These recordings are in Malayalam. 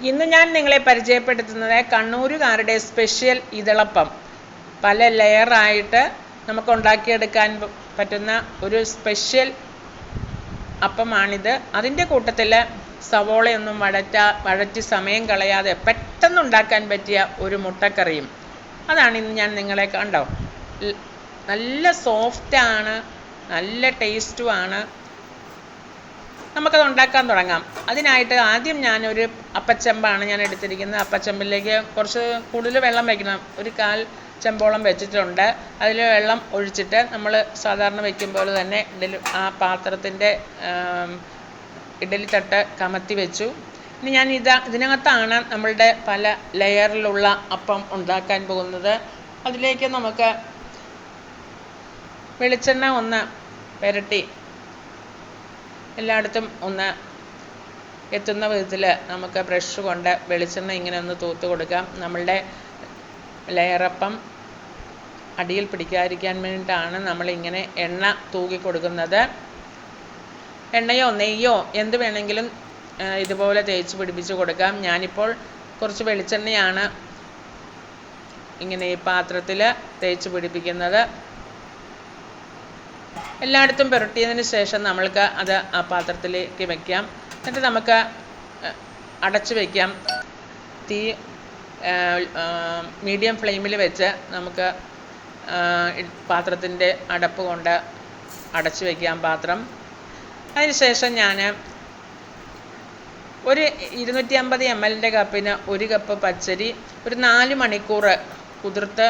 ഇന്ന് ഞാൻ നിങ്ങളെ പരിചയപ്പെടുത്തുന്നത് കണ്ണൂരുകാരുടെ സ്പെഷ്യൽ ഇതളപ്പം. പല ലെയറായിട്ട് നമുക്ക് ഉണ്ടാക്കിയെടുക്കാൻ പറ്റുന്ന ഒരു സ്പെഷ്യൽ അപ്പമാണിത്. അതിന്റെ കൂട്ടത്തിൽ സവോളയൊന്നും വഴറ്റ വഴറ്റി സമയം കളയാതെ പെട്ടെന്ന് ഉണ്ടാക്കാൻ പറ്റിയ ഒരു മുട്ടക്കറിയും. അതാണ് ഇന്ന് ഞാൻ നിങ്ങളെ കണ്ടോ. നല്ല സോഫ്റ്റാണ് നല്ല ടേസ്റ്റുമാണ് നമുക്കത് ഉണ്ടാക്കാൻ തുടങ്ങാം. അതിനായിട്ട് ആദ്യം ഞാനൊരു അപ്പച്ചെമ്പാണ് ഞാൻ എടുത്തിരിക്കുന്നത്. അപ്പച്ചെമ്പിലേക്ക് കുറച്ച് കൂടുതൽ വെള്ളം വയ്ക്കണം ഒരു കാൽ ചെമ്പോളം വെച്ചിട്ടുണ്ട്. അതിൽ വെള്ളം ഒഴിച്ചിട്ട് നമ്മൾ സാധാരണ വെക്കും പോലെ തന്നെ ഇഡലി ആ പാത്രത്തിന്റെ ഇഡലി തട്ട് കമത്തി വെച്ചു. ഇനി ഞാൻ ഇതാ ഇതിനകത്താണ് നമ്മളുടെ പല ലെയറിലുള്ള അപ്പം ഉണ്ടാക്കാൻ പോകുന്നത്. അതിലേക്ക് നമുക്ക് വെളിച്ചെണ്ണ ഒന്ന് പുരട്ടി എല്ലായിടത്തും ഒന്ന് എത്തുന്ന വിധത്തിൽ നമുക്ക് ബ്രഷ് കൊണ്ട് വെളിച്ചെണ്ണ ഇങ്ങനെ ഒന്ന് തൂത്ത് കൊടുക്കാം. നമ്മളുടെ ലെയറപ്പം അടിയിൽ പിടിക്കാതിരിക്കാൻ വേണ്ടിയിട്ടാണ് നമ്മളിങ്ങനെ എണ്ണ തൂകി കൊടുക്കുന്നത്. എണ്ണയോ നെയ്യോ എന്ത് വേണമെങ്കിലും ഇതുപോലെ തേച്ച് പിടിപ്പിച്ച് കൊടുക്കാം. ഞാനിപ്പോൾ കുറച്ച് വെളിച്ചെണ്ണയാണ് ഇങ്ങനെ ഈ പാത്രത്തിൽ തേച്ച് പിടിപ്പിക്കുന്നത്. എല്ലായിടത്തും പുരട്ടിയതിന് ശേഷം നമ്മൾക്ക് അത് ആ പാത്രത്തിലേക്ക് വെക്കാം. എന്നിട്ട് നമുക്ക് അടച്ചു വയ്ക്കാം തീ മീഡിയം ഫ്ലെയിമിൽ വെച്ച് നമുക്ക് പാത്രത്തിന്റെ അടപ്പ് കൊണ്ട് അടച്ചു വയ്ക്കാം പാത്രം. അതിന് ശേഷം ഞാൻ ഒരു ഇരുന്നൂറ്റി അമ്പത് എം എല്ലിന്റെ കപ്പിന് ഒരു കപ്പ് പച്ചരി ഒരു നാല് മണിക്കൂർ കുതിർത്ത്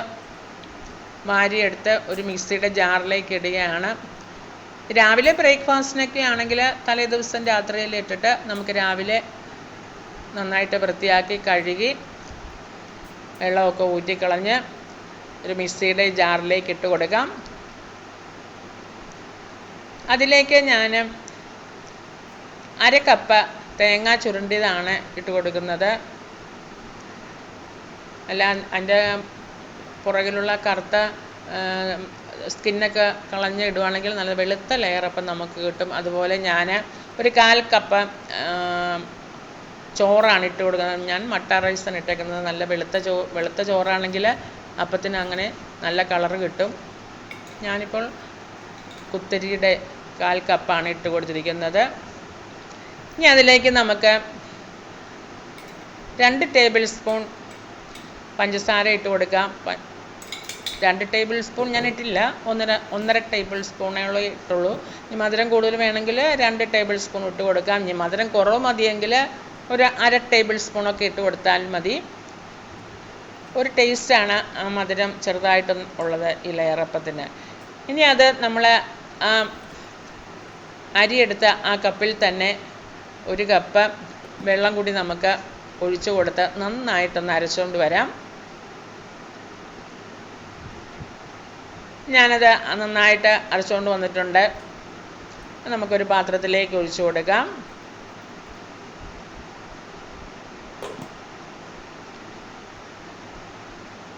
വാരിയെടുത്ത് ഒരു മിക്സിയുടെ ജാറിലേക്ക് ഇടുകയാണ്. രാവിലെ ബ്രേക്ക്ഫാസ്റ്റിനൊക്കെ ആണെങ്കിൽ തലേ ദിവസം രാത്രിയിൽ ഇട്ടിട്ട് നമുക്ക് രാവിലെ നന്നായിട്ട് വൃത്തിയാക്കി കഴുകി വെള്ളമൊക്കെ ഊറ്റിക്കളഞ്ഞ് ഒരു മിക്സിയുടെ ജാറിലേക്ക് ഇട്ട് കൊടുക്കാം. അതിലേക്ക് ഞാൻ അര കപ്പ് തേങ്ങ ചുരുണ്ടിയതാണ് ഇട്ട് കൊടുക്കുന്നത്. അല്ല അതിന്റെ പുറകിലുള്ള കറുത്ത സ്കിന്നൊക്കെ കളഞ്ഞ് ഇടുവാണെങ്കിൽ നല്ല വെളുത്ത ലെയർ അപ്പം നമുക്ക് കിട്ടും. അതുപോലെ ഞാൻ ഒരു കാൽ കപ്പ് ചോറാണ് ഇട്ട് കൊടുക്കുന്നത്. ഞാൻ മട്ട റൈസാണ് ഇട്ടേക്കുന്നത്. നല്ല വെളുത്ത ചോ വെളുത്ത ചോറാണെങ്കിൽ അപ്പത്തിന് അങ്ങനെ നല്ല കളറ് കിട്ടും. ഞാനിപ്പോൾ കുത്തരിയുടെ കാൽ കപ്പാണ് ഇട്ട് കൊടുത്തിരിക്കുന്നത്. ഇനി അതിലേക്ക് നമുക്ക് രണ്ട് ടേബിൾ സ്പൂൺ പഞ്ചസാര ഇട്ട് കൊടുക്കാം. രണ്ട് ടേബിൾ സ്പൂൺ ഞാൻ ഇട്ടില്ല. ഒന്നര ഒന്നര ടേബിൾ സ്പൂണേ ഉള്ളൂ ഇട്ടുള്ളൂ. ഇനി മധുരം കൂടുതൽ വേണമെങ്കിൽ രണ്ട് ടേബിൾ സ്പൂൺ ഇട്ട് കൊടുക്കാം. ഇനി മധുരം കുറവ് മതിയെങ്കിൽ ഒരു അര ടേബിൾ സ്പൂണൊക്കെ ഇട്ട് കൊടുത്താൽ മതി. ഒരു ടേസ്റ്റാണ് ആ മധുരം ചെറുതായിട്ട് ഉള്ളത് ഈ ഇനി അത് നമ്മൾ ആ അരിയെടുത്ത ആ കപ്പിൽ തന്നെ ഒരു കപ്പ് വെള്ളം കൂടി നമുക്ക് ഒഴിച്ചു കൊടുത്ത് നന്നായിട്ടൊന്ന് അരച്ചുകൊണ്ട് വരാം. ഞാനത് നന്നായിട്ട് അരച്ചുകൊണ്ട് വന്നിട്ടുണ്ട്. നമുക്കൊരു പാത്രത്തിലേക്ക് ഒഴിച്ചു കൊടുക്കാം.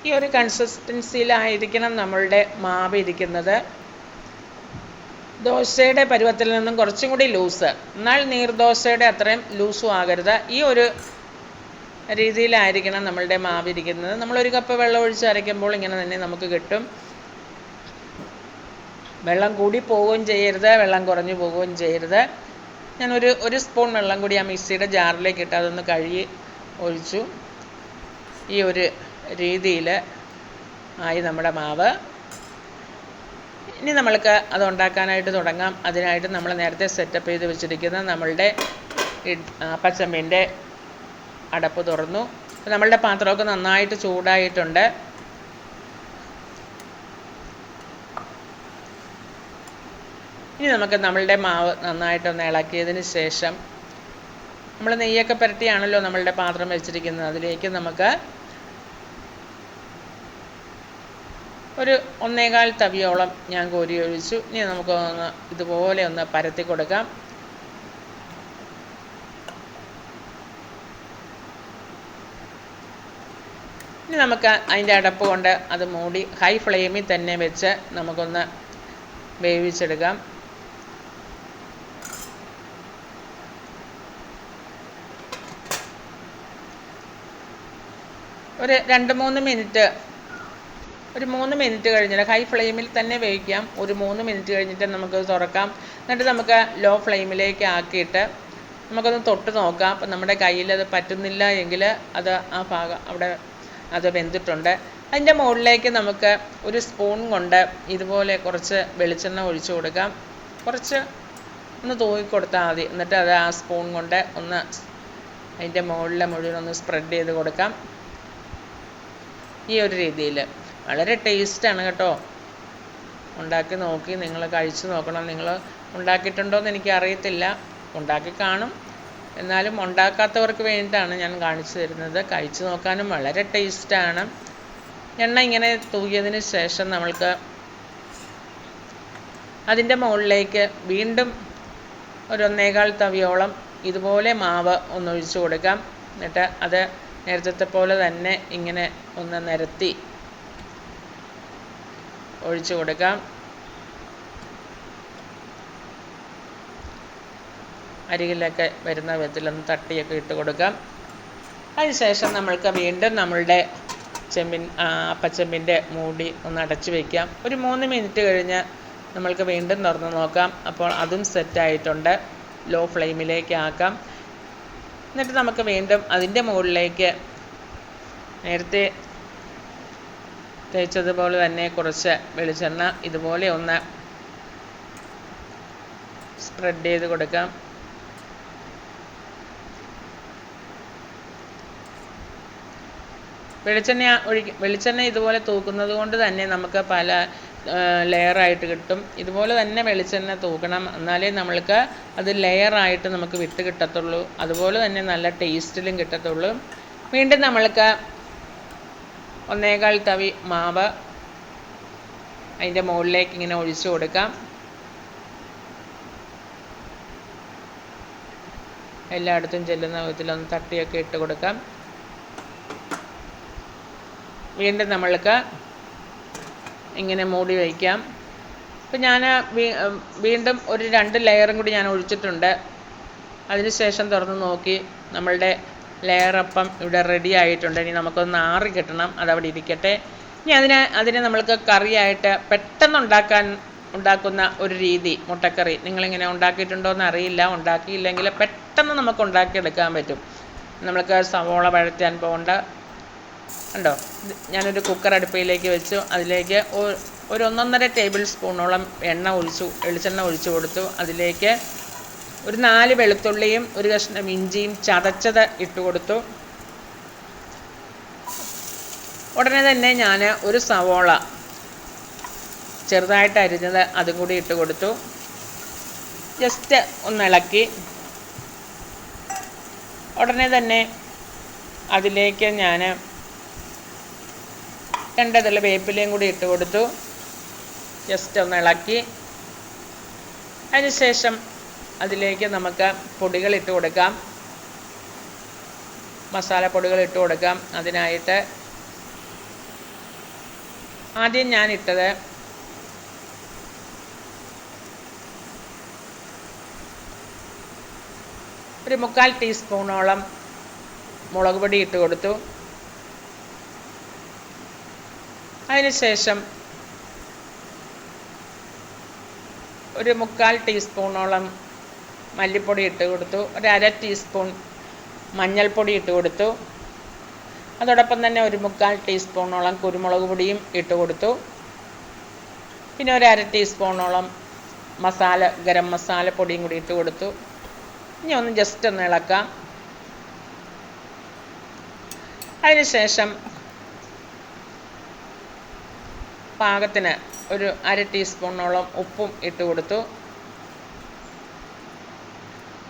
ഈ ഒരു കൺസിസ്റ്റൻസിയിലായിരിക്കണം നമ്മളുടെ മാവ് ഇരിക്കുന്നത്. ദോശയുടെ പരുവത്തിൽ നിന്നും കുറച്ചും കൂടി ലൂസ്. എന്നാൽ നീർദോശയുടെ അത്രയും ലൂസും ആകരുത്. ഈ ഒരു രീതിയിലായിരിക്കണം നമ്മളുടെ മാവ് ഇരിക്കുന്നത്. നമ്മളൊരു കപ്പ് വെള്ളം ഒഴിച്ച് അരയ്ക്കുമ്പോൾ ഇങ്ങനെ തന്നെ നമുക്ക് കിട്ടും. വെള്ളം കൂടി പോവുകയും ചെയ്യരുത് വെള്ളം കുറഞ്ഞു പോവുകയും ചെയ്യരുത്. ഞാനൊരു ഒരു സ്പൂൺ വെള്ളം കൂടി ആ മിക്സിയുടെ ജാറിലേക്ക് ഇട്ട് അതൊന്ന് കഴുകി ഒഴിച്ചു. ഈ ഒരു രീതിയിൽ ആയി നമ്മുടെ മാവ്. ഇനി നമ്മൾക്ക് അത് ഉണ്ടാക്കാനായിട്ട് തുടങ്ങാം. അതിനായിട്ട് നമ്മൾ നേരത്തെ സെറ്റപ്പ് ചെയ്ത് വെച്ചിരിക്കുന്ന നമ്മളുടെ പച്ചമ്പിന്റെ അടപ്പ് തുറന്നു. നമ്മളുടെ പാത്രമൊക്കെ നന്നായിട്ട് ചൂടായിട്ടുണ്ട്. ഇനി നമുക്ക് നമ്മളുടെ മാവ് നന്നായിട്ടൊന്ന് ഇളക്കിയതിന് ശേഷം നമ്മൾ നെയ്യൊക്കെ പുരട്ടിയാണല്ലോ നമ്മളുടെ പാത്രം വെച്ചിരിക്കുന്നത്. അതിലേക്ക് നമുക്ക് ഒരു ഒന്നേകാൽ തവിയോളം ഞാൻ കോരി ഒഴിച്ചു. ഇനി നമുക്ക് ഒന്ന് ഇതുപോലെ ഒന്ന് പരത്തി കൊടുക്കാം. ഇനി നമുക്ക് അതിന്റെ അടപ്പ് കൊണ്ട് അത് മൂടി ഹൈ ഫ്ലെയിമിൽ തന്നെ വെച്ച് നമുക്കൊന്ന് വേവിച്ചെടുക്കാം. ഒരു രണ്ട് മൂന്ന് മിനിറ്റ്. ഒരു മൂന്ന് മിനിറ്റ് കഴിഞ്ഞിട്ട് ഹൈ ഫ്ലെയിമിൽ തന്നെ വേവിക്കാം. ഒരു മൂന്ന് മിനിറ്റ് കഴിഞ്ഞിട്ട് നമുക്ക് തുറക്കാം. എന്നിട്ട് നമുക്ക് ലോ ഫ്ലെയിമിലേക്ക് ആക്കിയിട്ട് നമുക്കൊന്ന് തൊട്ട് നോക്കാം. അപ്പം നമ്മുടെ കയ്യിൽ അത് പറ്റുന്നില്ല എങ്കിൽ അത് ആ ഭാഗം അവിടെ അത് വെന്തിട്ടുണ്ട്. അതിന്റെ മുകളിലേക്ക് നമുക്ക് ഒരു സ്പൂൺ കൊണ്ട് ഇതുപോലെ കുറച്ച് വെളിച്ചെണ്ണ ഒഴിച്ചു കൊടുക്കാം. കുറച്ച് ഒന്ന് തൂക്കി കൊടുത്താൽ മതി. എന്നിട്ട് അത് ആ സ്പൂൺ കൊണ്ട് ഒന്ന് അതിന്റെ മുകളിൽ മുഴുവൻ ഒന്ന് സ്പ്രെഡ് ചെയ്ത് കൊടുക്കാം. ഈ ഒരു രീതിയിൽ വളരെ ടേസ്റ്റാണ് കേട്ടോ. ഉണ്ടാക്കി നോക്കി നിങ്ങൾ കഴിച്ചു നോക്കണം. നിങ്ങൾ ഉണ്ടാക്കിയിട്ടുണ്ടോ എന്ന് എനിക്ക് അറിയത്തില്ല. ഉണ്ടാക്കി കാണും. എന്നാലും ഉണ്ടാക്കാത്തവർക്ക് വേണ്ടിയിട്ടാണ് ഞാൻ കാണിച്ചു തരുന്നത്. കഴിച്ചു നോക്കാനും വളരെ ടേസ്റ്റാണ്. എണ്ണ ഇങ്ങനെ തൂകിയതിന് ശേഷം നമ്മൾക്ക് അതിന്റെ മുകളിലേക്ക് വീണ്ടും ഒരു ഒന്നേകാൽ തവിയോളം ഇതുപോലെ മാവ് ഒന്നൊഴിച്ച് കൊടുക്കാം. എന്നിട്ട് അത് നേരത്തെ പോലെ തന്നെ ഇങ്ങനെ ഒന്ന് നിരത്തി ഒഴിച്ചു കൊടുക്കാം. അരികിലൊക്കെ വരുന്ന വിധത്തിലൊന്ന് തട്ടിയൊക്കെ ഇട്ട് കൊടുക്കാം. അതിനുശേഷം നമ്മൾക്ക് വീണ്ടും നമ്മളുടെ ചെമ്പിൻ അപ്പച്ചെമ്പിന്റെ മൂടി ഒന്ന് അടച്ചു വയ്ക്കാം ഒരു മൂന്ന് മിനിറ്റ് കഴിഞ്ഞ് നമ്മൾക്ക് വീണ്ടും തുറന്ന് നോക്കാം. അപ്പോൾ അതും സെറ്റായിട്ടുണ്ട് ലോ ഫ്ലെയിമിലേക്ക് ആക്കാം. എന്നിട്ട് നമുക്ക് വീണ്ടും അതിന്റെ മുകളിലേക്ക് നേരത്തെ തേച്ചതുപോലെ തന്നെ കുറച്ച് വെളിച്ചെണ്ണ ഇതുപോലെ ഒന്ന് സ്പ്രെഡ് ചെയ്ത് കൊടുക്കാം. വെളിച്ചെണ്ണ ഒഴിക്ക വെളിച്ചെണ്ണ ഇതുപോലെ തൂക്കുന്നത് കൊണ്ട് തന്നെ നമുക്ക് പല ലെയറായിട്ട് കിട്ടും. ഇതുപോലെ തന്നെ വെളിച്ചെണ്ണ തൂക്കണം. എന്നാലേ നമ്മൾക്ക് അത് ലെയറായിട്ട് നമുക്ക് വിത്ത് കിട്ടത്തുള്ളൂ. അതുപോലെ തന്നെ നല്ല ടേസ്റ്റിലും കിട്ടത്തുള്ളൂ. വീണ്ടും നമ്മൾക്ക് ഒന്നേകാൽ തവി മാവ് അതിന്റെ മുകളിലേക്ക് ഇങ്ങനെ ഒഴിച്ചു കൊടുക്കാം. എല്ലായിടത്തും ചെല്ലുന്ന വിധത്തിലൊന്ന് തട്ടിയൊക്കെ ഇട്ട് കൊടുക്കാം. വീണ്ടും നമ്മൾക്ക് ഇങ്ങനെ മൂടി വയ്ക്കാം ഇപ്പം ഞാൻ വീണ്ടും ഒരു രണ്ട് ലെയറും കൂടി ഞാൻ ഒഴിച്ചിട്ടുണ്ട്. അതിനുശേഷം തുറന്ന് നോക്കി നമ്മളുടെ ലെയറപ്പം ഇവിടെ റെഡി ആയിട്ടുണ്ട്. ഇനി നമുക്കൊന്ന് ആറി കിട്ടണം. അതവിടെ ഇരിക്കട്ടെ. ഇനി അതിനെ അതിനെ നമ്മൾക്ക് കറിയായിട്ട് പെട്ടെന്ന് ഉണ്ടാക്കാൻ ഉണ്ടാക്കുന്ന ഒരു രീതി മുട്ടക്കറി. നിങ്ങളിങ്ങനെ ഉണ്ടാക്കിയിട്ടുണ്ടോ എന്ന് അറിയില്ല. ഉണ്ടാക്കിയില്ലെങ്കിൽ പെട്ടെന്ന് നമുക്ക് ഉണ്ടാക്കിയെടുക്കാൻ പറ്റും. നമ്മൾക്ക് സവോള വഴറ്റാൻ പോകണ്ട കണ്ടോ? ഞാനൊരു കുക്കർ അടുപ്പയിലേക്ക് വെച്ചു. അതിലേക്ക് ഒരു ഒന്നൊന്നര ടേബിൾ സ്പൂണോളം എണ്ണ ഒഴിച്ചു വെളിച്ചെണ്ണ ഒഴിച്ചു കൊടുത്തു. അതിലേക്ക് ഒരു നാല് വെളുത്തുള്ളിയും ഒരു കഷ്ണം ഇഞ്ചിയും ചതച്ചത് ഇട്ട് കൊടുത്തു. ഉടനെ തന്നെ ഞാൻ ഒരു സവോള ചെറുതായിട്ട് അരിഞ്ഞത് അതും കൂടി ഇട്ട് കൊടുത്തു. ജസ്റ്റ് ഒന്ന് ഇളക്കി. ഉടനെ തന്നെ അതിലേക്ക് ഞാൻ രണ്ടതിൽ വേപ്പിലയും കൂടി ഇട്ട് കൊടുത്തു. ജസ്റ്റ് ഒന്ന് ഇളക്കി. അതിനുശേഷം അതിലേക്ക് നമുക്ക് പൊടികൾ ഇട്ട് കൊടുക്കാം. മസാലപ്പൊടികൾ ഇട്ട് കൊടുക്കാം അതിനായിട്ട്. ആദ്യം ഞാൻ ഇട്ടത് ഒരു മുക്കാൽ ടീസ്പൂണോളം മുളക് പൊടി ഇട്ട് കൊടുത്തു. അതിനുശേഷം ഒരു മുക്കാൽ ടീസ്പൂണോളം മല്ലിപ്പൊടി ഇട്ട് കൊടുത്തു. ഒരു അര ടീസ്പൂൺ മഞ്ഞൾപ്പൊടി ഇട്ട് കൊടുത്തു. അതോടൊപ്പം തന്നെ ഒരു മുക്കാൽ ടീസ്പൂണോളം കുരുമുളക് പൊടിയും ഇട്ട് കൊടുത്തു. പിന്നെ ഒരു അര ടീസ്പൂണോളം മസാല ഗരം മസാല പൊടിയും കൂടി ഇട്ട് കൊടുത്തു. ഇനി ഒന്ന് ജസ്റ്റ് ഒന്ന് ഇളക്കാം. അതിനുശേഷം പാകത്തിന് ഒരു അര ടീസ്പൂണോളം ഉപ്പും ഇട്ട് കൊടുത്തു.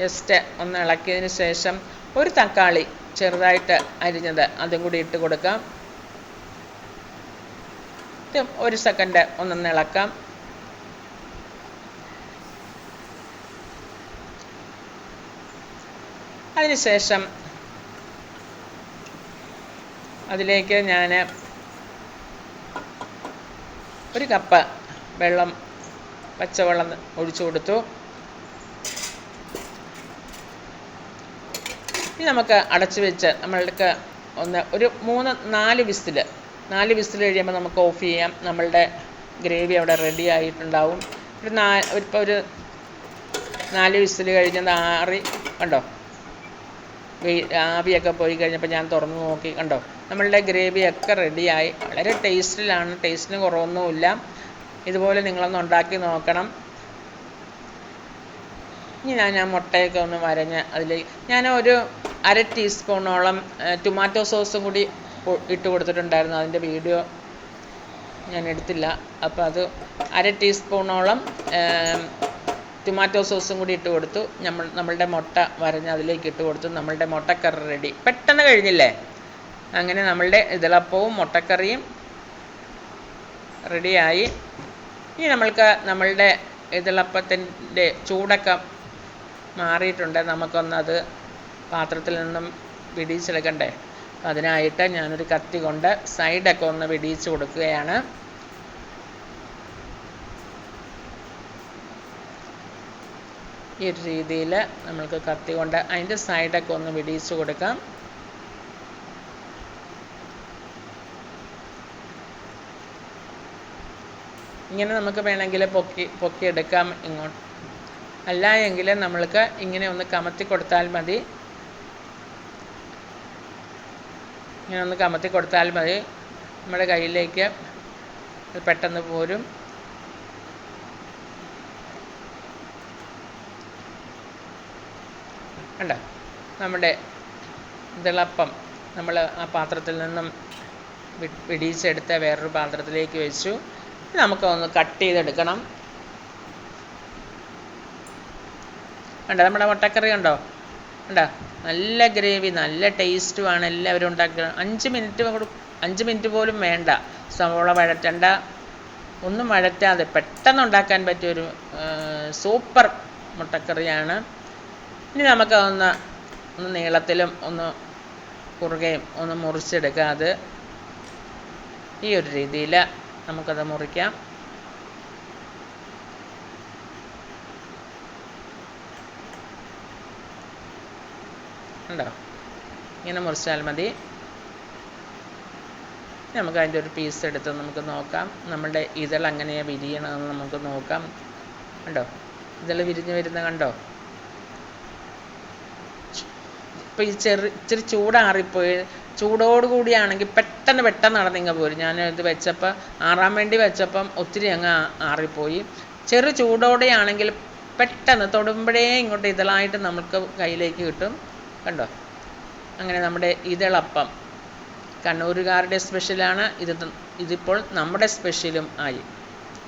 ജസ്റ്റ് ഒന്ന് ഇളക്കിയതിന് ശേഷം ഒരു തക്കാളി ചെറുതായിട്ട് അരിഞ്ഞത് അതും കൂടി ഇട്ട് കൊടുക്കാം. ഒരു സെക്കൻഡ് ഒന്നൊന്ന് ഇളക്കാം. അതിനുശേഷം അതിലേക്ക് ഞാൻ ഒരു കപ്പ് വെള്ളം പച്ചവെള്ളം ഒഴിച്ചു കൊടുത്തു. ഇനി നമുക്ക് അടച്ചു വെച്ച് നമ്മൾക്ക് ഒന്ന് ഒരു മൂന്ന് നാല് വിസിൽ നാല് വിസിൽ കഴിയുമ്പോൾ നമുക്ക് ഓഫ് ചെയ്യാം. നമ്മളുടെ ഗ്രേവി അവിടെ റെഡി ആയിട്ടുണ്ടാവും. ഒരു നാ ഇപ്പോൾ ഒരു നാല് വിസിൽ കഴിഞ്ഞത് ആറി കണ്ടോ? വെയ് ആവിയൊക്കെ പോയി കഴിഞ്ഞപ്പോൾ ഞാൻ തുറന്ന് നോക്കി കണ്ടോ? നമ്മളുടെ ഗ്രേവിയൊക്കെ റെഡിയായി. വളരെ ടേസ്റ്റിലാണ്. ടേസ്റ്റിന് കുറവൊന്നുമില്ല. ഇതുപോലെ നിങ്ങളൊന്ന് ഉണ്ടാക്കി നോക്കണം. ഇനി ഞാൻ ആ മുട്ടയൊക്കെ ഒന്ന് വരഞ്ഞ് അതിലേക്ക് ഞാൻ ഒരു അര ടീസ്പൂണോളം ടൊമാറ്റോ സോസും കൂടി ഇട്ട് കൊടുത്തിട്ടുണ്ടായിരുന്നു. അതിന്റെ വീഡിയോ ഞാൻ എടുത്തില്ല. അപ്പോൾ അത് അര ടീസ്പൂണോളം ടൊമാറ്റോ സോസും കൂടി ഇട്ട് കൊടുത്തു. നമ്മൾ നമ്മളുടെ മുട്ട വരഞ്ഞ് അതിലേക്ക് ഇട്ട് കൊടുത്തു. നമ്മളുടെ മുട്ടക്കറി റെഡി. പെട്ടെന്ന് കഴിഞ്ഞില്ലേ? അങ്ങനെ നമ്മളുടെ ഇതിളപ്പവും മുട്ടക്കറിയും റെഡിയായി. ഇനി നമ്മൾക്ക് നമ്മളുടെ ഇതിളപ്പത്തിന്റെ ചൂടൊക്കെ മാറിയിട്ടുണ്ട്. നമുക്കൊന്നത് പാത്രത്തിൽ നിന്നും വിടിയിച്ചെടുക്കണ്ടേ? അതിനായിട്ട് ഞാനൊരു കത്തി കൊണ്ട് സൈഡൊക്കെ ഒന്ന് വിടിയിച്ചു കൊടുക്കുകയാണ്. ഈ രീതിയിൽ നമ്മൾക്ക് കത്തി കൊണ്ട് അതിന്റെ സൈഡൊക്കെ ഒന്ന് വിടിയിച്ചു കൊടുക്കാം. ഇങ്ങനെ നമുക്ക് വേണമെങ്കിൽ പൊക്കി പൊക്കിയെടുക്കാം ഇങ്ങോട്ട്. അല്ല എങ്കിൽ നമ്മൾക്ക് ഇങ്ങനെ ഒന്ന് കമത്തി കൊടുത്താൽ മതി. ഇങ്ങനെ ഒന്ന് കമത്തി കൊടുത്താൽ മതി. നമ്മുടെ കയ്യിലേക്ക് പെട്ടെന്ന് പോരും. കണ്ടോ? നമ്മുടെ തിളപ്പം നമ്മൾ ആ പാത്രത്തിൽ നിന്നും വിടിയിച്ചെടുത്ത വേറൊരു പാത്രത്തിലേക്ക് വെച്ചു. നമുക്കൊന്ന് കട്ട് ചെയ്തെടുക്കണം. കണ്ടോ നമ്മുടെ മുട്ടക്കറി കണ്ടോ? കണ്ടോ? നല്ല ഗ്രേവി നല്ല ടേസ്റ്റുമാണ് എല്ലാവരും ഉണ്ടാക്കുക അഞ്ച് മിനിറ്റ് അഞ്ച് മിനിറ്റ് പോലും വേണ്ട. സവോള വഴറ്റണ്ട. ഒന്നും വഴറ്റാതെ പെട്ടെന്ന് ഉണ്ടാക്കാൻ പറ്റിയൊരു സൂപ്പർ മുട്ടക്കറിയാണ്. ഇനി നമുക്ക് ഒന്ന് നീളത്തിലും ഒന്ന് കുറുകയും ഒന്ന് മുറിച്ചെടുക്കാതെ ഈ ഒരു രീതിയിൽ നമുക്കത് മുറിക്കാം. ഉണ്ടോ ഇങ്ങനെ മുറിച്ചാൽ മതി. നമുക്ക് അതിന്റെ ഒരു പീസ് എടുത്ത് നമുക്ക് നോക്കാം. നമ്മുടെ ഇതൾ അങ്ങനെയാണ് വിരിയണമെന്ന് നമുക്ക് നോക്കാം. കണ്ടോ? ഇതൾ വിരിഞ്ഞ് വരുന്ന കണ്ടോ? ഇപ്പോൾ ഈ ചെറു ഇച്ചിരി ചൂടാറിപ്പോയി. ചൂടോടുകൂടിയാണെങ്കിൽ പെട്ടെന്ന് പെട്ടെന്ന് നിങ്ങൾ പോരും. ഞാൻ ഇത് വെച്ചപ്പോൾ ആറാൻ വേണ്ടി വെച്ചപ്പം ഒത്തിരി അങ്ങ് ആറിപ്പോയി. ചെറു ചൂടോടെയാണെങ്കിൽ പെട്ടെന്ന് തൊടുമ്പോഴേ ഇങ്ങോട്ട് ഇതളായിട്ട് നമുക്ക് കയ്യിലേക്ക് കിട്ടും. കണ്ടോ? അങ്ങനെ നമ്മുടെ ഇതളപ്പം. കണ്ണൂരുകാരുടെ സ്പെഷ്യലാണ്. ഇത് ഇതിപ്പോൾ നമ്മുടെ സ്പെഷ്യലും ആയി.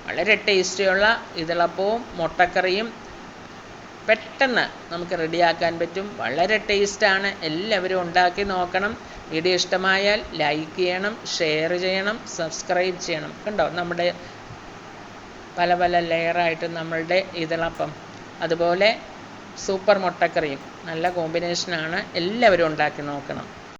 വളരെ ടേസ്റ്റിയുള്ള ഇതളപ്പവും മുട്ടക്കറിയും പെട്ടെന്ന് നമുക്ക് റെഡിയാക്കാൻ പറ്റും. വളരെ ടേസ്റ്റാണ്. എല്ലാവരും ഉണ്ടാക്കി നോക്കണം. വീഡിയോ ഇഷ്ടമായാൽ ലൈക്ക് ചെയ്യണം ഷെയർ ചെയ്യണം സബ്സ്ക്രൈബ് ചെയ്യണം. കണ്ടോ? നമ്മുടെ പല പല ലെയറായിട്ട് നമ്മളുടെ ഇതളപ്പം. അതുപോലെ സൂപ്പർ മുട്ടക്കറിയും. നല്ല കോമ്പിനേഷനാണ് എല്ലാവരും ഉണ്ടാക്കി നോക്കണം.